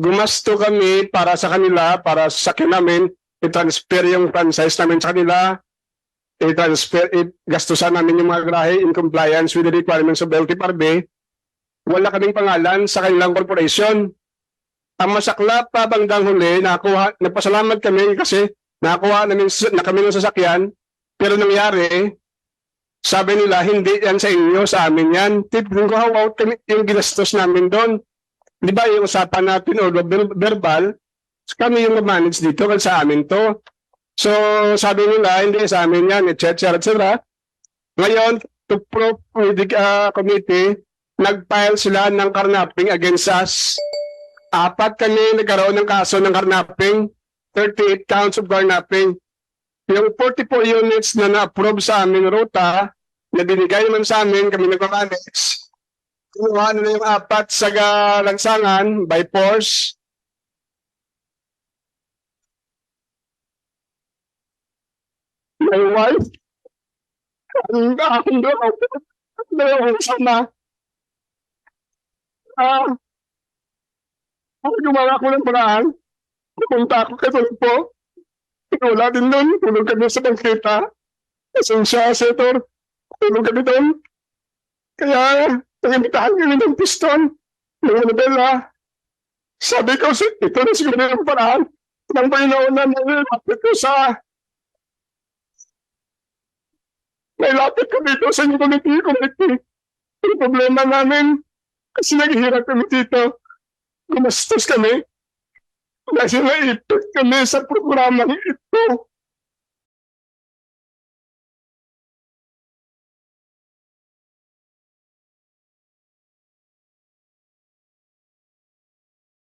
gumasto kami para sa kanila, para sa akin namin, i-transfer yung franchise namin sa kanila, i-transfer, i-gastusan namin yung mga grahe in compliance with the requirements of the LTFRB, wala kaming pangalan sa kanilang corporation. Ang masaklap pa bandang huli, nakuha, nagpasalamat kami kasi nakuha namin na kami ng sasakyan, pero nangyari, sabi nila, hindi yan sa inyo, sa amin yan. Tipin ko, how out kami, yung ginastos namin doon. Di ba yung usapan natin o ver- verbal, kami yung manage dito, kasi sa amin to. So, sabi nila, hindi sa amin yan, etc. etc. Ngayon, to prove with the uh, committee, nag-file sila ng carnapping against us. Apat kami nagkaroon ng kaso ng carnapping, 38 counts of carnapping. Yung 44 units na na-approve sa amin ruta, na binigay naman sa amin, kami nag-manage, kinuha nila yung apat sa ga- lansangan by force. My wife, ang aking dalaw, dalawang sama. Ah, ang gumawa ko ng paraan, pupunta ako kay Tulpo. Wala din doon, tulog kami sa bangkita. Pasensya, Senator, tulog kami doon. Kaya, nangimitahan kami ng piston, ng Annabella. Sabi ko, "Si- ito na siguro yung paraan. Nang Panginoon na nalapit ko sa... Nailapit ko dito sa inyong committee, committee. Ang problema namin, kasi naghihirap kami dito. Gumastos kami. Kasi naipit kami sa programang ito.